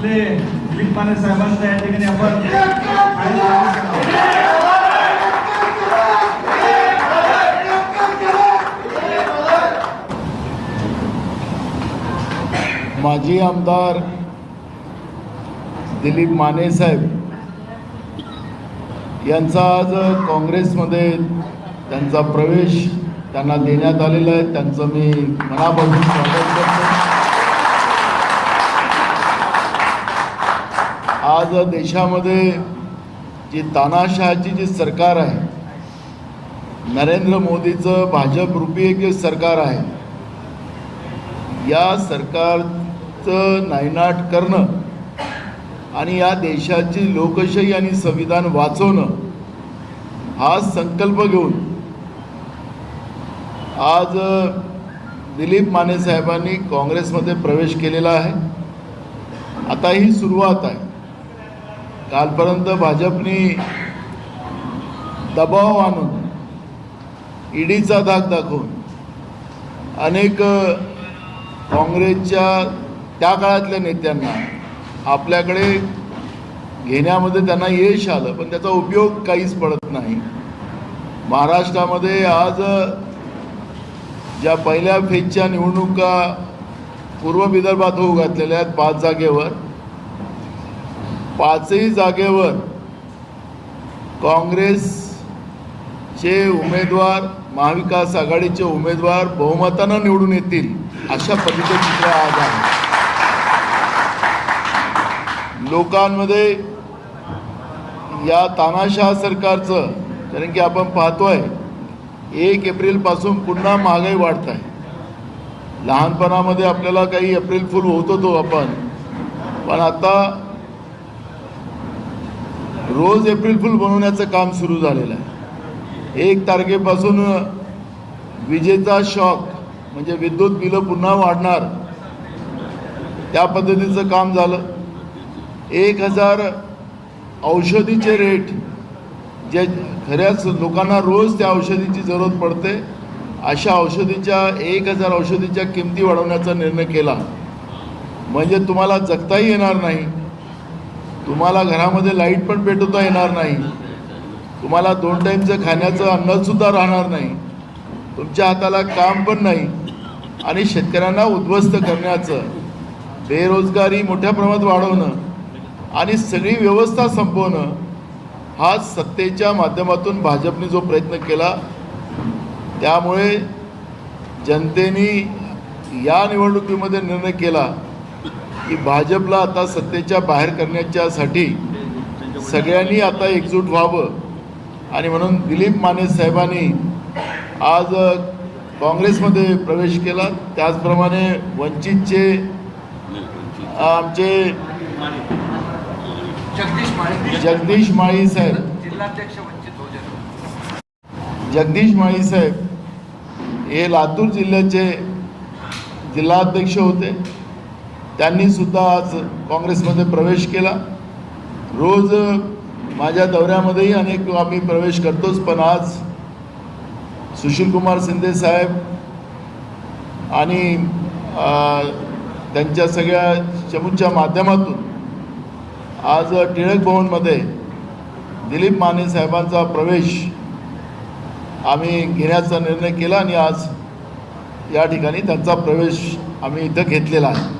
आपले दिलीप माने साहेबांचं या ठिकाणी आपण माजी आमदार दिलीप माने साहेब यांचा आज काँग्रेसमध्ये त्यांचा प्रवेश त्यांना देण्यात आलेला आहे. त्यांचं मी मनापासून स्वागत करतो. आज देशामध्ये जी तानाशहाची जी सरकार आहे नरेंद्र मोदीचं भाजप रूपी एक जे सरकार आहे या सरकारचं नायनाट करणं आणि या देशाची लोकशाही आणि संविधान वाचवणं हा संकल्प घेऊन आज दिलीप माने साहेबांनी काँग्रेसमध्ये प्रवेश केलेला आहे. आता ही सुरुवात आहे. कालपर्यंत भाजपनी दबाव आणून ईडीचा धाक दाखवून अनेक काँग्रेसच्या त्या काळातल्या नेत्यांना आपल्याकडे घेण्यामध्ये त्यांना यश आलं पण त्याचा उपयोग काहीच पडत नाही. महाराष्ट्रामध्ये आज ज्या पहिल्या फेजच्या निवडणुका पूर्व विदर्भात होऊ घातलेल्या आहेत पाच जागेवर पाचही जागेवर काँग्रेसचे उमेदवार महाविकास आघाडीचे उमेदवार बहुमतानं निवडून येतील अशा पद्धतीचं चित्र आज आहे. लोकांमध्ये या तानाशाह सरकारचं कारण की आपण पाहतोय एक एप्रिलपासून पुन्हा महागाई वाढत आहे. लहानपणामध्ये आपल्याला काही एप्रिल फुल होत होतो आपण पण आता रोज एप्रिल फुल बनवण्याचं काम सुरू झालेलं आहे. एक तारखेपासून विजेचा शॉक म्हणजे विद्युत बिलं पुन्हा वाढणार त्या पद्धतीचं काम झालं. एक हजार औषधीचे रेट जे खऱ्याच लोकांना रोज त्या औषधीची जरूरत पडते अशा औषधीच्या एक हजार औषधीच्या किमती वाढवण्याचा निर्णय केला. म्हणजे तुम्हाला जगताही येणार नाही. तुम्हाला घरामध्ये लाइट पण पेटवता येणार नाही. तुम्हाला दोन टाईमचं खाण्याचं अन्नसुद्धा राहणार नाही. तुमच्या हाताला काम पण नाही. आणि शेतकऱ्यांना उद्ध्वस्त करण्याचं बेरोजगारी मोठ्या प्रमाणात वाढवणं आणि सगळी व्यवस्था संपवणं हा सत्तेच्या माध्यमातून भाजपने जो प्रयत्न केला त्यामुळे जनतेने या निवडणुकीमध्ये निर्णय केला. की भाजपला आता सत्तेच्या बाहेर करण्याच्यासाठी सगळ्यांनी आता एकजूट व्हावं. आणि म्हणून दिलीप माने साहेबांनी आज काँग्रेसमध्ये प्रवेश केला. त्याचप्रमाणे वंचितचे आमचे जगदीश माळी. जगदीश माळी साहेब. जगदीश माळी साहेब हे लातूर जिल्ह्याचे जिल्हाध्यक्ष होते. त्यांनी सुद्धा आज काँग्रेसमध्ये प्रवेश केला. रोज माझ्या दौऱ्यामध्येही अनेक आम्ही प्रवेश करतोच पण आज सुशीलकुमार शिंदे साहेब आणि त्यांच्या सगळ्या चमूच्या माध्यमातून आज टिळक भवनमध्ये दिलीप माने साहेबांचा प्रवेश आम्ही घेण्याचा निर्णय केला आणि आज या ठिकाणी त्यांचा प्रवेश आम्ही इथं घेतलेला आहे.